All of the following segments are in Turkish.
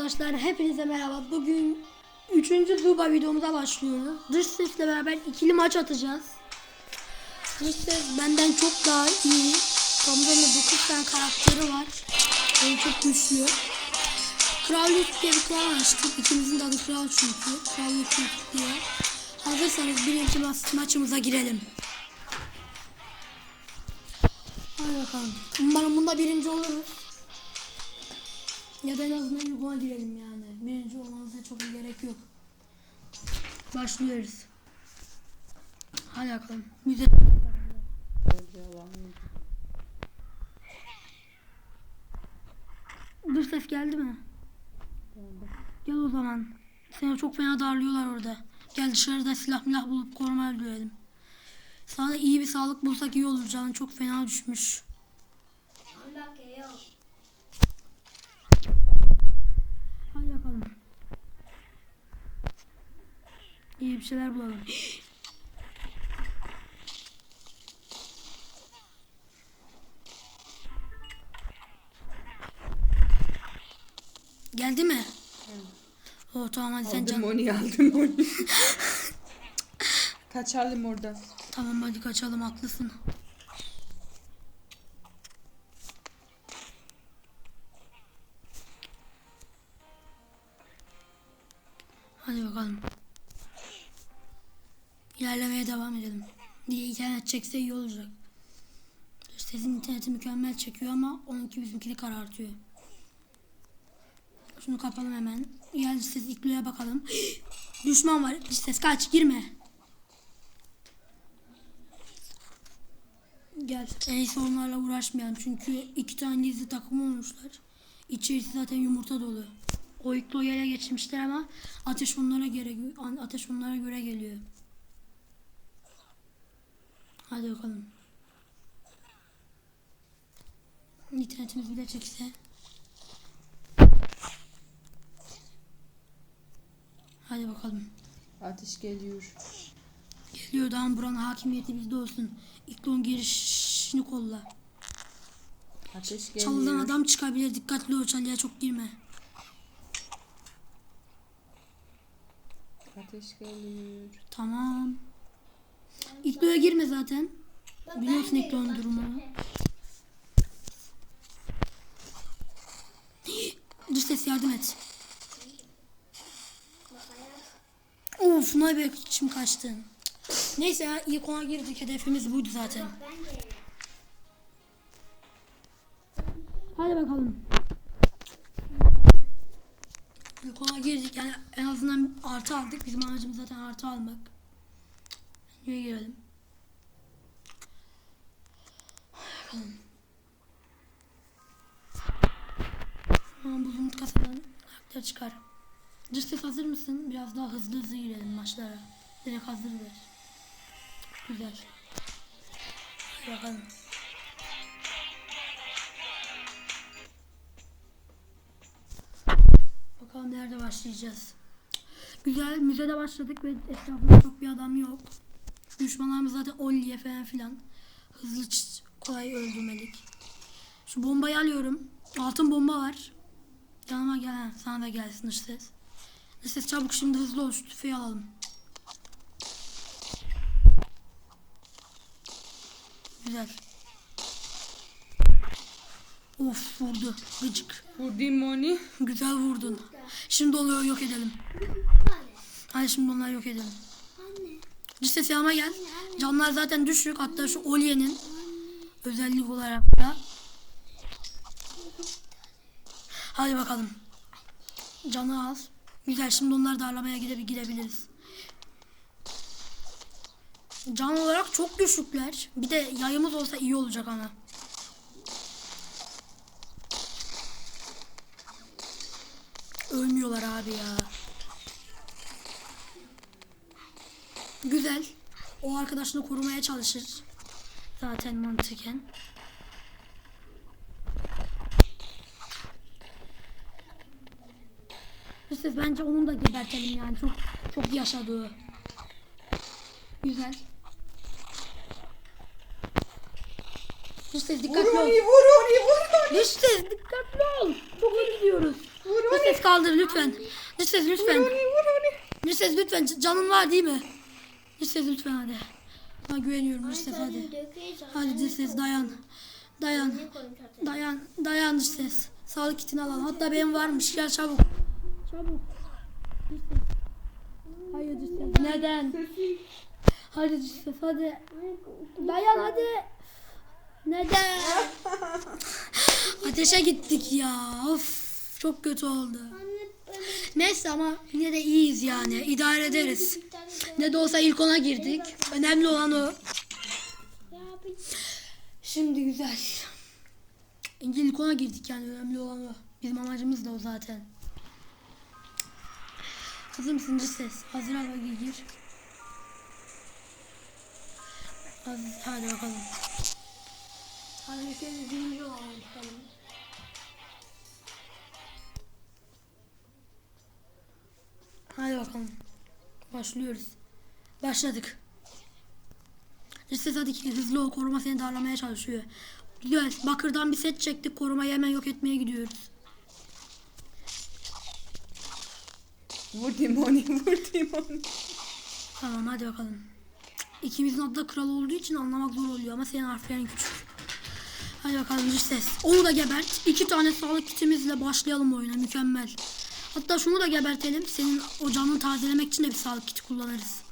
arkadaşlar hepinize merhaba. Bugün 3. Zuba videomuza başlıyoruz. Dış sesle beraber ikili maç atacağız. Dış ses benden çok daha iyi. Kamuzon'da 9 tane karakteri var. Yani çok güçlü. Kral Yurt diye bir klan açtık. İkimizin de adı Kral çünkü. Kral Yurt diye. Hazırsanız birinci ma- maçımıza girelim. Hadi bakalım. Umarım bunda birinci oluruz. Ya da en azından yukarı girelim yani. Birinci olmanıza çok bir gerek yok. Başlıyoruz. Hadi bakalım. Müze. Dış ses geldi mi? Gel o zaman. Seni çok fena darlıyorlar orada. Gel dışarıda silah milah bulup koruma öldürelim. Sana iyi bir sağlık bulsak iyi olur. Canın çok fena düşmüş. Hadi bakalım. İyi bir şeyler bulalım. Geldi mi? Oh tamam hadi sen can. Aldım onu aldım onu. Kaçalım oradan. Tamam hadi kaçalım haklısın. Hadi bakalım. İlerlemeye devam edelim. Diye internet çekse iyi olacak. Sesin interneti mükemmel çekiyor ama onunki bizimkini karartıyor. Şunu kapalım hemen. Gel ses ikliye bakalım. Düşman var. Bir ses kaç girme. Gel. En iyisi onlarla uğraşmayalım. Çünkü iki tane dizi takım olmuşlar. İçerisi zaten yumurta dolu. O iklo yere geçmişler ama ateş onlara göre ateş onlara göre geliyor. Hadi bakalım. İnternetimiz bir de çekse. Hadi bakalım. Ateş geliyor. Geliyor daha buranın hakimiyeti bizde olsun. İklon girişini kolla. Ateş Çalıdan geliyor. adam çıkabilir. Dikkatli ol çalıya çok girme. Ateş geliyor. Tamam. İkloya girme zaten. Biliyorsun İklo'nun durumunu. Dış ses yardım et. Of ne be içim kaçtı. Neyse ya ilk ona girdik. Hedefimiz buydu zaten. Hadi bakalım. İlk ona girdik yani en azından artı aldık. Bizim amacımız zaten artı almak. Niye girelim? Bakalım. Tamam bu zümrüt kasadan karakter çıkar. Ses hazır mısın? Biraz daha hızlı hızlı girelim maçlara. Direkt hazır ver. Güzel. Bakalım. Bakalım nerede başlayacağız. Güzel müzede başladık ve etrafında çok bir adam yok. Düşmanlarımız zaten Olliye falan filan. Hızlı kolay öldürmelik. Şu bombayı alıyorum. Altın bomba var. Yanıma gel. ha, Sana da gelsin. Dış ses çabuk şimdi hızlı ol. Şu tüfeği alalım. Güzel. Of vurdu. Gıcık. Vurdum onu. Güzel vurdun. Şimdi onları yok edelim. Hadi şimdi onları yok edelim. Dış ses yanıma gel. Canlar zaten düşük. Hatta şu Olye'nin özellik olarak da. Hadi bakalım. Canı az. Güzel şimdi onları darlamaya gide gidebiliriz. Can olarak çok düşükler. Bir de yayımız olsa iyi olacak ama. Ölmüyorlar abi ya. Güzel. O arkadaşını korumaya çalışır. Zaten mantıken. İşte bence onun da gebertelim yani. Çok çok yaşadı o. Güzel. Vur dikkatli onu ol. vur onu vur onu. İşte dikkatli ol. Çok iyi gidiyoruz. Ses kaldır lütfen. Ses lütfen. Vur onu. Dış ses lütfen. C- Canın var değil mi? Ses lütfen hadi. Sana güveniyorum ses hadi. Hadi ses dayan. Dayan. Dayan. Dayan ses. Sağlık kitini alalım. Hatta benim varmış. Gel çabuk. Çabuk. Hayır ses. Neden? Hadi ses hadi. Dayan hadi. Neden? Ateşe gittik ya. Of. Çok kötü oldu. Neyse ama yine de iyiyiz yani. İdare ederiz. Ne de olsa ilk ona girdik. Önemli olan o. Şimdi güzel. İlk ona girdik yani önemli olan o. Bizim amacımız da o zaten. Mısın dış ses? Hazır hava gir. Hadi bakalım. Hadi. Birinci olalım bakalım. Hadi bakalım. Başlıyoruz. Başladık. İşte hadi ki hızlı ol. Koruma seni darlamaya çalışıyor. Güzel. Bakırdan bir set çektik. Korumayı hemen yok etmeye gidiyoruz. Vur Dimoni. Vur Dimoni. Tamam hadi bakalım. İkimizin adı da kral olduğu için anlamak zor oluyor ama senin harflerin küçük. Hadi bakalım dış ses. Onu da gebert. İki tane sağlık kitimizle başlayalım oyuna. Mükemmel. Hatta şunu da gebertelim. Senin o canını tazelemek için de bir sağlık kiti kullanırız.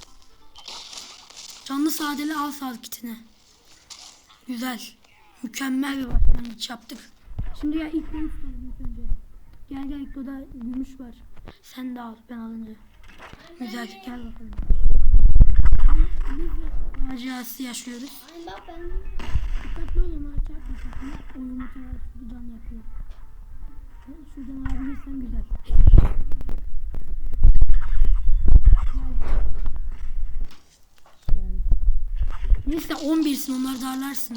Canlı sadele al sağlık kitini. Güzel. Mükemmel bir başlangıç yaptık. Şimdi ya ilk ben ilk önce. Gel gel ilk oda gümüş var. Sen de al ben alınca. Güzel gel bakalım. Faciası yaşıyoruz. Dikkatli olun ha çarpma sakın. Oyun muhtemelen şu can yapıyor. Şuradan alabilirsem güzel. Neyse 11'sin onlar darlarsın.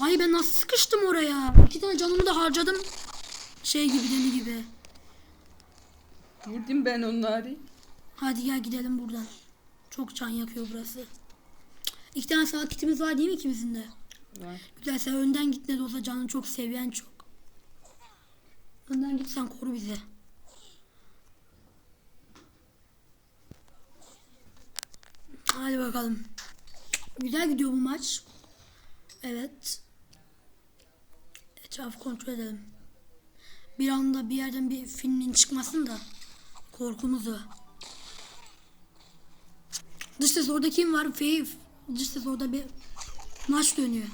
Ay ben nasıl sıkıştım oraya? İki tane canımı da harcadım. Şey gibi deli gibi. Vurdum ben onları. Hadi gel gidelim buradan. Çok can yakıyor burası. İki tane sağlık kitimiz var değil mi ikimizin de? Var. Güzel sen önden git ne de olsa canını çok seviyen çok. Önden git sen koru bizi. Hadi bakalım. Güzel gidiyor bu maç. Evet. Etrafı kontrol edelim. Bir anda bir yerden bir filmin çıkmasın da korkumuz o. Dış ses orada kim var? Faith. Dış ses orada bir maç dönüyor.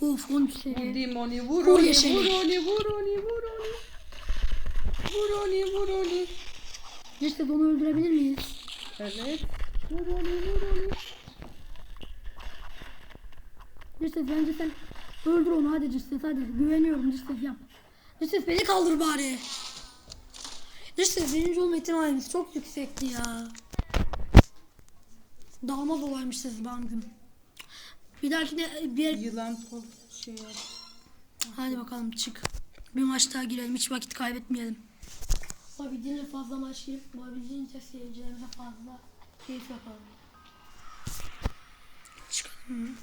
Of 13 Vur seviye. Dimoni. Vur Vur onu. yeşili. Vur onu. Vur onu. Vur onu. Vur onu. Vur. Dış ses onu öldürebilir miyiz? Evet. Vur onu. Vur. Dış ses bence sen öldür onu hadi ses hadi. Güveniyorum ses yap. Ses beni kaldır bari. Ses birinci olma ihtimalimiz çok yüksekti ya. Dalmaz olaymış ses bangım. Bir dahakine bir Yılan top şey yap. Hadi bakalım çık. Bir maç daha girelim. Hiç vakit kaybetmeyelim. Olabildiğince fazla maç girip olabildiğince seyircilerimize fazla keyif yapalım. Çıkalım.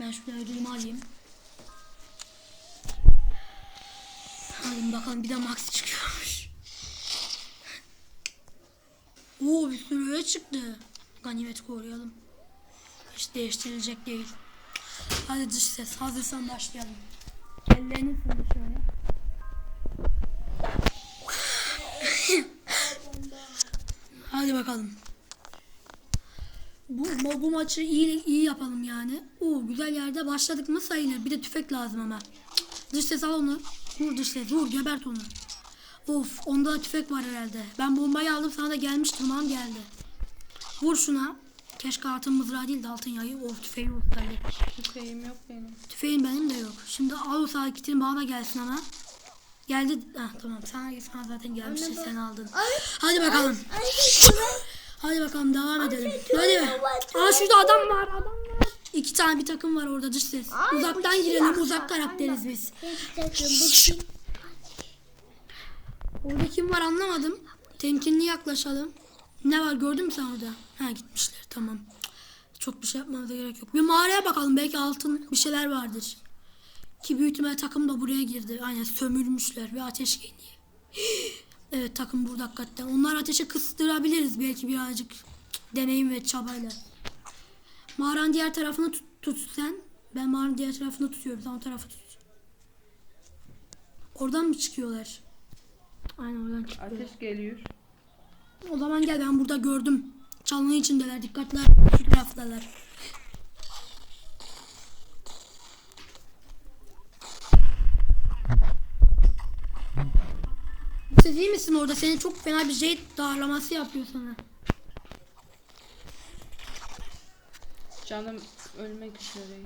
Ben şurada ödülümü alayım. Hadi bakalım bir de max çıkıyormuş. Oo bir sürü öyle çıktı. Ganimet koruyalım. Hiç değiştirilecek değil. Hadi dış ses. Hazırsan başlayalım. Ellerini fırla şöyle. Hadi bakalım. Bu, bu, maçı iyi iyi yapalım yani. Oo güzel yerde başladık mı sayılır. Bir de tüfek lazım ama. Dış ses al onu. Vur dış ses. Vur gebert onu. Of onda da tüfek var herhalde. Ben bombayı aldım sana da gelmiş tamam geldi. Vur şuna. Keşke altın mızrağı değil de altın yayı. Of tüfeği olsaydı. Tüfeğim yok benim. Tüfeğim benim de yok. Şimdi al o sağ kitini bana da gelsin ama. Geldi. Ah tamam sana, sana zaten gelmişti sen aldın. Hadi bakalım. Hadi bakalım devam edelim. Hadi. Aa şurada adam var adam var. İki tane bir takım var orada dış ses. Uzaktan girelim uzak karakteriz biz. Orada kim var anlamadım. Temkinli yaklaşalım. Ne var gördün mü sen orada? Ha gitmişler tamam. Çok bir şey yapmamıza gerek yok. Bir mağaraya bakalım belki altın bir şeyler vardır. Ki büyük ihtimalle takım da buraya girdi. Aynen sömürmüşler ve ateş geliyor. evet takım burada hakikaten. Onlar ateşe kıstırabiliriz belki birazcık deneyim ve çabayla. Mağaranın diğer tarafını tut, tut sen. Ben mağaranın diğer tarafını tutuyorum. Sen o tarafı tut. Oradan mı çıkıyorlar? Aynen oradan çıkıyorlar. Ateş geliyor. O zaman gel ben burada gördüm. Çalının içindeler. Dikkatli şu taraftalar. Siz iyi misin orada? Senin çok fena bir jade darlaması yapıyor sana. Canım ölmek üzere.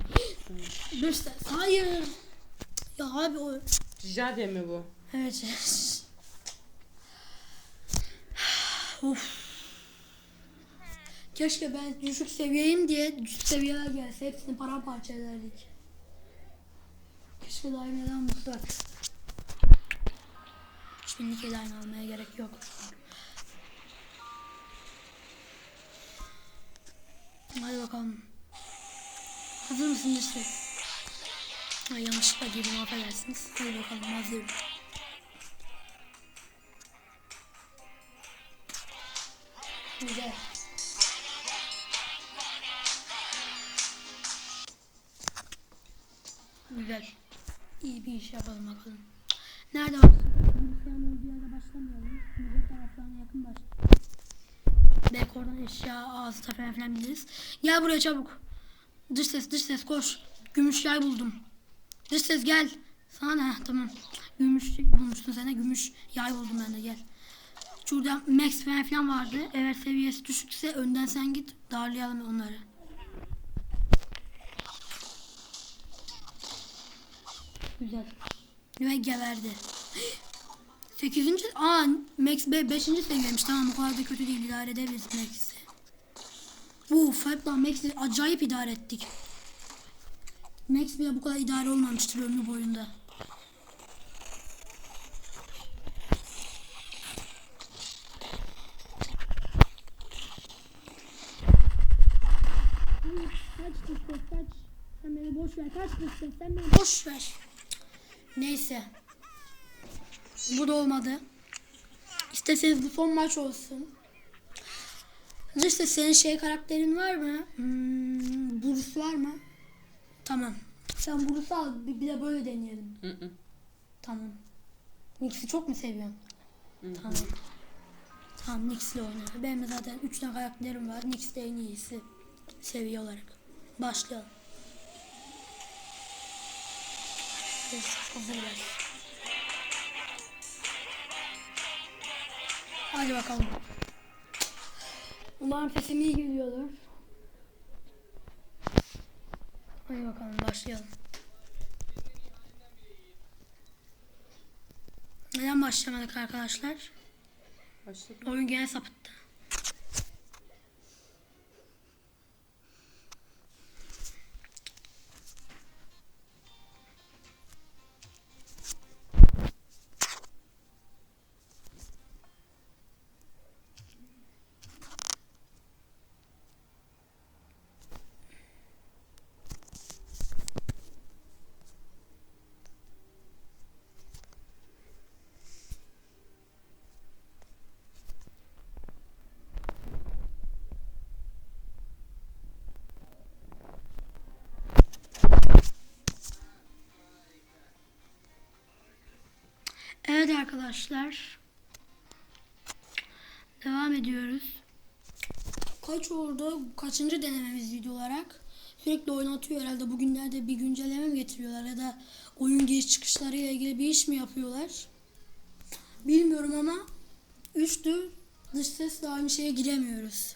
Dur sen. Hayır. Ya abi o. Jade mi bu? Evet. evet. Of. Keşke ben düşük seviyeyim diye düşük seviyeler gelse hepsini paramparça ederdik. Keşke daimeden mutlak. 3000'lik el aynı almaya gerek yok. Hadi bakalım. Hazır mısın işte? Ay yanlışlıkla girdim affedersiniz. Hadi bakalım hazırım. Güzel. Güzel. İyi bir iş yapalım bakalım. Nerede var? Bilgisayarın yerde başlamayalım. Müze taraflarına yakın başlayalım. Belki oradan eşya ağzı falan filan biliriz. Gel buraya çabuk. Dış ses dış ses koş. Gümüş yay buldum. Dış ses gel. Sana ne? Tamam. Gümüş bulmuştun sen. Gümüş yay buldum ben de gel. Şurada max falan vardı. Eğer seviyesi düşükse önden sen git. Darlayalım onları. Güzel. Ve geberdi. 8. Aa Max B 5. seviyemiş. Tamam o kadar da kötü değil. idare edebiliriz Max'i. Uf hep lan Max'i acayip idare ettik. Max bile bu kadar idare olmamıştır ömrü boyunda. Kaç dışta kaç. Sen beni boş ver. Kaç dışta sen beni boş ver. Neyse. Bu da olmadı. İsterseniz bu son maç olsun. İşte senin şey karakterin var mı? Hmm, Bruce var mı? Tamam. Sen Bruce'u al. Bir, bir de böyle deneyelim. Hı hı. Tamam. Nix'i çok mu seviyorsun? Hı hı. Tamam. Tamam Nix'le oyna. Benim zaten 3 tane karakterim var. Nix de en iyisi. Seviye olarak. Başlayalım. Evet, hazır ver. Hadi bakalım. Umarım sesim iyi geliyordur. Hadi bakalım başlayalım. Neden başlamadık arkadaşlar? Başladı. Oyun gene sapıttı. Arkadaşlar. Devam ediyoruz. Kaç oldu? Kaçıncı denememiz video olarak? Sürekli oynatıyor herhalde. Bugünlerde bir güncelleme mi getiriyorlar ya da oyun giriş çıkışlarıyla ilgili bir iş mi yapıyorlar? Bilmiyorum ama üçtü dış sesle aynı şeye giremiyoruz.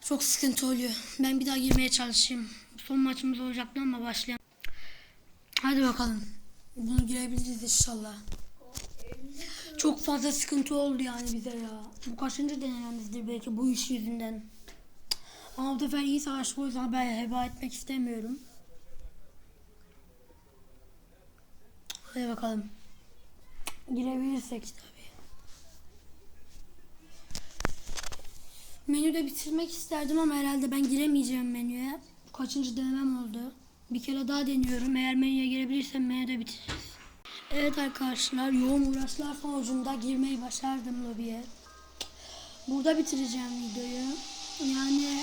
Çok sıkıntı oluyor. Ben bir daha girmeye çalışayım. Son maçımız olacaktı ama başlayalım. Hadi bakalım. Bunu girebiliriz inşallah. Çok fazla sıkıntı oldu yani bize ya. Bu kaçıncı denememizdir belki bu iş yüzünden. Ama bu sefer iyi savaştık o yüzden ben heba etmek istemiyorum. Hadi bakalım. Girebilirsek tabii. Menüde bitirmek isterdim ama herhalde ben giremeyeceğim menüye. Kaçıncı denemem oldu. Bir kere daha deniyorum. Eğer menüye girebilirsem menüde bitiririz. Evet arkadaşlar yoğun uğraşlar sonucunda girmeyi başardım lobiye. Burada bitireceğim videoyu. Yani